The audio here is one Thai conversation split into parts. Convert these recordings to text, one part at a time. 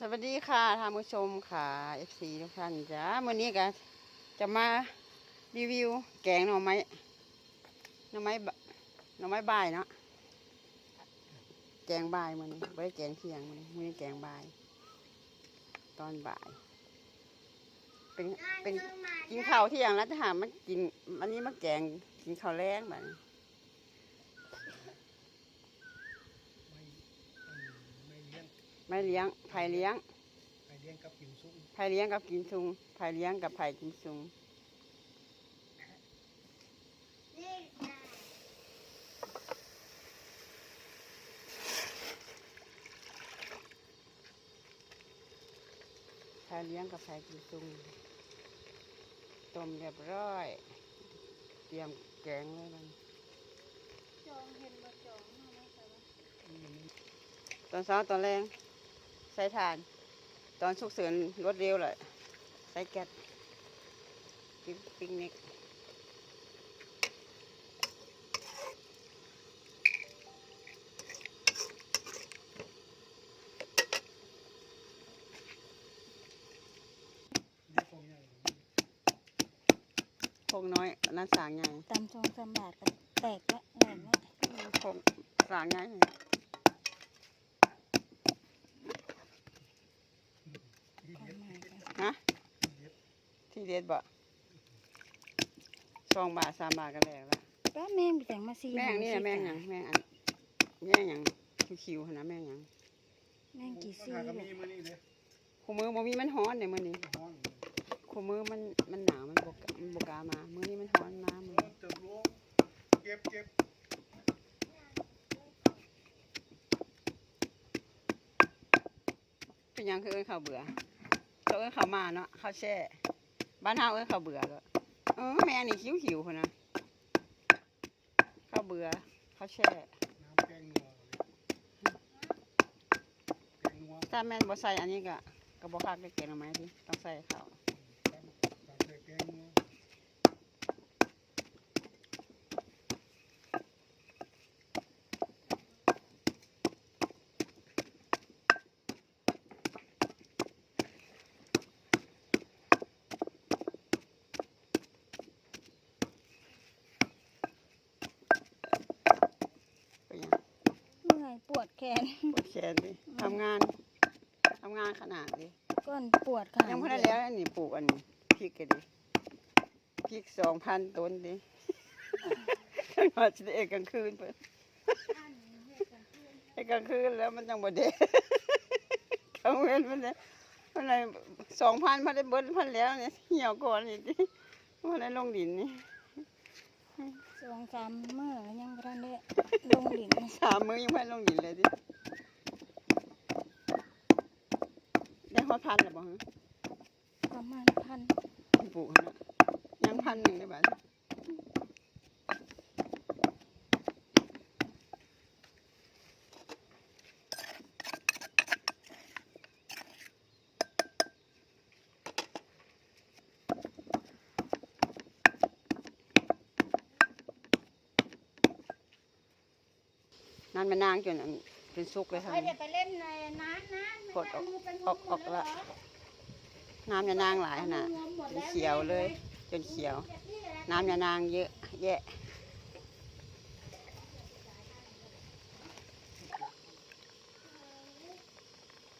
สวัสดีค่ะท่านผู้ชมค่ะ FC ทุกท่านจ้ามื่อนี้ก็จะมารีวิวแกงหน่อไม้หน่อไม้บหน่อไม้บ่ายเนาะแกงบ่ายมันไม่ได้แกงเที่ยงมันมื่อนี้แกงบ่าย ตอนบ่าย เป็นเป็นกินข้าวเที่ยงแล้วจะหามันกินอันนี้มาแกงกินข้าวแรงแบบนี้ ไม่ไม่เลี้ยงไม่เลี้ยงไผ่เลี้ยงไม่เลี้ยงกับกินซุ้มไผ่เลี้ยงกับกินซุงไผ่เลี้ยงกับไผ่กินซุงพาเลี้ยงกับพายกินซุงต้มเรียบร้อย เตรียมแกงไว้มันจองเห็นบ่จองเนาะแม่แต่ว่าตอนเช้าตอนแรง ใส่ถ่าน ตอนฉุกเฉินรวดเร็วเลยใส่แก๊สกินปิกนิกเลี้ยงคงใหญ่พงน้อยอันนั้นสางใหญ่ตำสองสามบาทก็แตกละแหลมละพงสางใหญ่ ที่ ความ เลี้ยง หมายกัน ฮะ เลี้ยง ที่เด็ดบ่สองบาทสามบาทก็แล้วละป้าแม่งไปแต่งมาซีแม่งนี่นะแม่งหยังแม่งอันแม่งหยังคิวๆหั่นนะแม่งหยังแม่งกี่ซีราคาก็เลมียมื้อนี้เลยคู่มือบ่มีมันฮ้อนเนี่ยมื้อนี้ห้องคู่มือมันมันหนาวมันบกมันบกล้ามามื้อนี้มันฮ้อนมามื้อรถตึกลงเก็บเก็บเป็นหยังคือเอิ้นข้าวเบื่อเขาเอิ้นข้าวมาเนาะข้าวแช่ บ้านเฮาเอิ้นข้าวเบื่อก็เออแม่นี่หิวหิวคนนะข้าวเบื่อข้าวแช่น้ำแกงนัวแกงนัวถ้าแม่บ่ใส่อันนี้ก็ก็บ่คักได้แกงหรือไม่ที่ต้องใส่ข้าว ตำตำใส่แกงนัว เป็นหยัง เมื่อยปวด แขนปวดแขนดิทำงานทำงานขนาดดิก้นปวดขายังบ่ได้แล้วอันนี้ปลูกอันนี้พริกก็ดิพริก2,000ต้นดิจังหวัดสิได้เอกกลางคืนเพิ่นไอ้กลางคืนแล้วมันยังบ่เด็กลางเว้นมันเลยมันเลยสองพันพันได้เบิ้ลพันแล้วเนี่ยเหี่ยวก่อนอีกดิมันเลยลงดินนี่ สองสามเมื่อแล้วยังบ่ทันได้ลงดินสามมื้อยังไม่ลงดินเลยดิได้ฮอดพันแล้วบ่ฮะประมาณพันปลูกหั่นน่ะยังพันหนึ่งได้บัด นั่นมันนางจนอันเป็นสุกเลยค่ะไปเดี๋ยวไปเล่นในน้ำนะกดออกออกออกละ น้ำยานางหลายขนาดจนเขียวเลย จนเขียว น้ำยานางเยอะ แยะ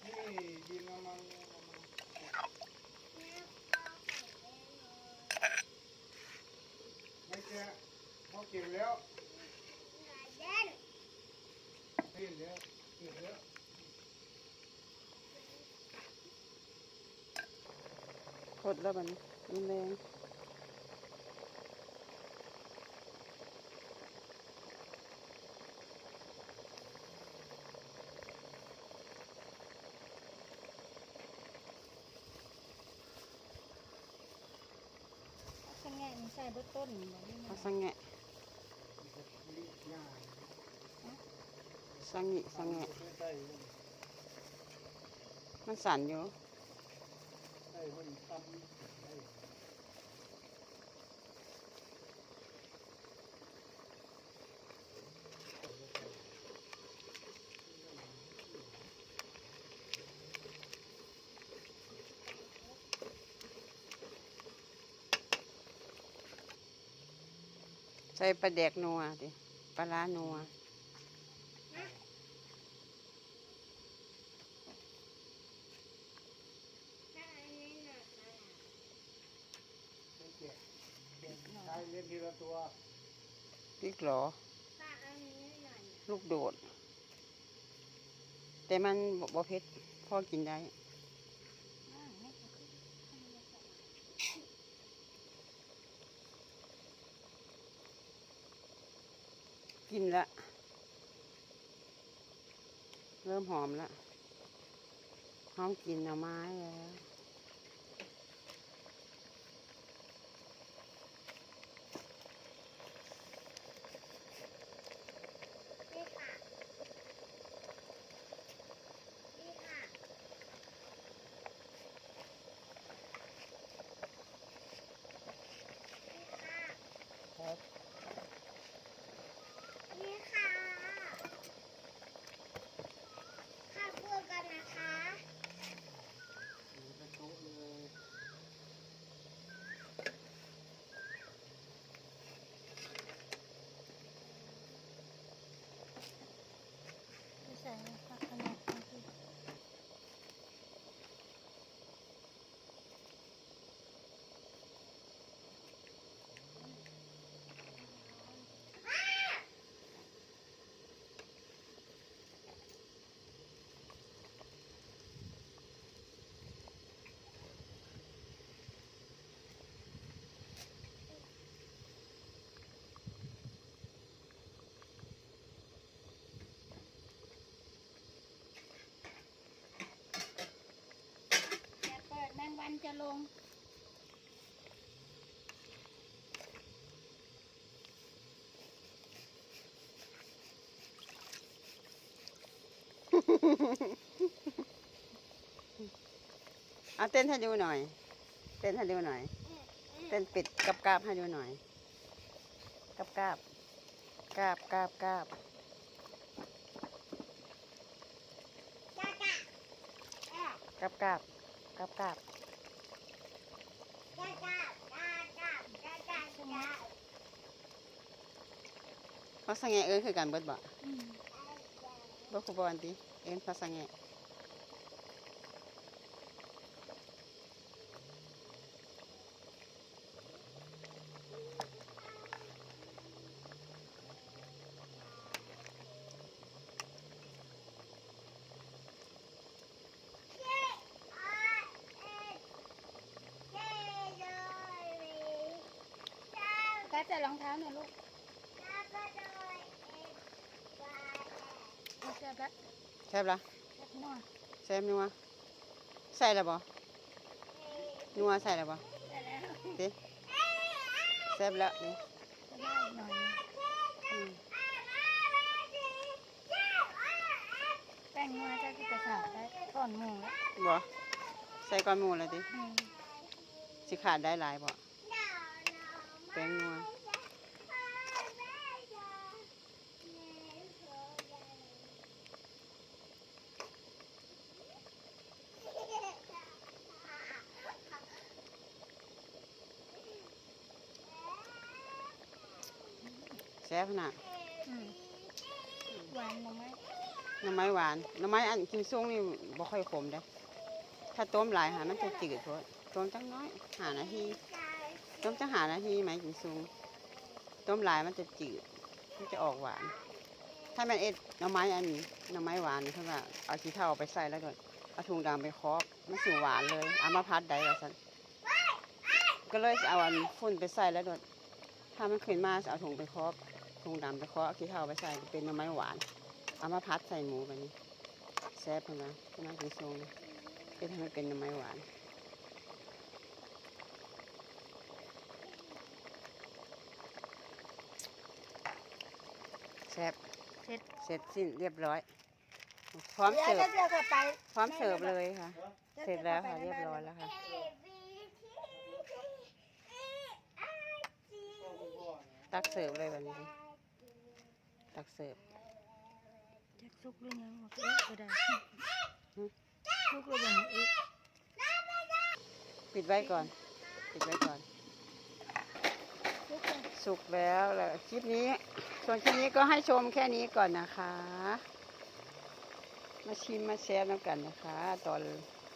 นี่ดินมันมันไม่แก่พอเก็บแล้วเล่นแล้วเก็บแล้ว ค ดแล้วมันรุนแรงสังแง่นี่ใส่เบิดต้นบ่นี่เขานะสังแงะหญ้าสังงิสังแงะใส่มันสั่นอยู่ ได้หุ่นตำได้ใส่ปลาแดกนัวดิปลาล้านัว ทีละตัวพริกหรอลูกโดด แต่มันบ่บ่เผ็ดพอกินได้กินละ เริ่มหอมละ หอมกลินหน่อไม้แล้ว ครับ นี่ค่ะข้าวคั่วกันนะคะ อยู่ในโต๊ะเลย จะใส่ผักขนมปังสิ อย่าเปิดแมงวัน จะลง เอาเต้นให้ดูหน่อย เต้นให้ดูหน่อย เต้นปิดกับกราบให้ดูหน่อย กับกราบกราบกราบกราบจ้าจ้าเอ๊ะกับกราบกับกราบ จ้าจ้าจ้าจ้าจ้าจ้าจ้าเพราะสังเกตเอิ้นคือกันเบิดบ่อืมบ่คูบอลติเอิ้นภาษาแงะก็จะรองเท้าหน่อยลูกเอาเสื้อละแซ่บละเสื้อหน่อยแซ่บนัวใส่แล้วบ่นัวใส่แล้วบ่ได้แล้วติแซ่บแล้วนี่จะได้หน่อยอืมแป้งนัวจะที่กระสาบได้ก่อนหมูแล้วบ่ใส่ก้อนหมูแล้วติอืมสิขาดได้หลายบ่แป้งนัว แซ่บขนาดอืมหวานลงไหมหน่อไม้หวานหน่อไม้อันกิมซุงนี่บ่ค่อยขมเด้ถ้าต้มหลายหามันจะจืดโพดต้มจังน้อยหานาทีต้มจังหานาทีไหมกิมซุงต้มหลายมันจะจืดมันจะออกหวาน ถ้ามันเอ็ดหน่อไม้อันนี้หน่อไม้หวานนี่เพิ่นว่าเอาขี้เถ้าไปใส่แล้วก็เอาถุงดำไปเคาะมันสิหวานเลยเอามาพัดได้แล้วซั่นก็เลยเอาอันฝุ่นไปใส่แล้วโดดถ้ามันขึ้นมาจะเอาถุงไปเคาะ ถุงดำไปเคาะเอาขี้เถ้าไปใส่เป็นหน่อไม้หวาน เอามาพัดใส่หมูแบบนี้แซ่บเห็นไหมที่มากินทรงเป็นทำให้เป็นหน่อไม้หวานแซ่บเสร็จเสร็จสิ้นเรียบร้อย พร้อมเดี๋ยวเสิร์ฟเดี๋ยวเข้าไปพร้อมเสิร์ฟเลยค่ะ เสร็จแล้วค่ะเรียบร้อยแล้วค่ะก็คุณพ่อนะตักเสิร์ฟเลยแบบนี้ ตักเสิร์ฟจักซุกหรือยังออกเอ๊ะก็ได้ซุกหรือยังเอ๊ะปิดไว้ก่อน ปิดไว้ก่อน สุกแล้วแล้วคลิปนี้ ส่วนคลิปนี้ก็ให้ชมแค่นี้ก่อนนะคะ มาชิมมาแชร์ล้วกันนะคะ ตอน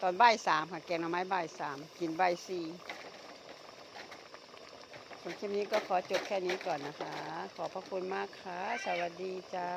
ตอนใบสามค่ะแกงหน่อไม้ใบสามกินใบสี่ คลิปนี้ก็ขอจบแค่นี้ก่อนนะคะ ขอบพระคุณมากค่ะ สวัสดีจ้า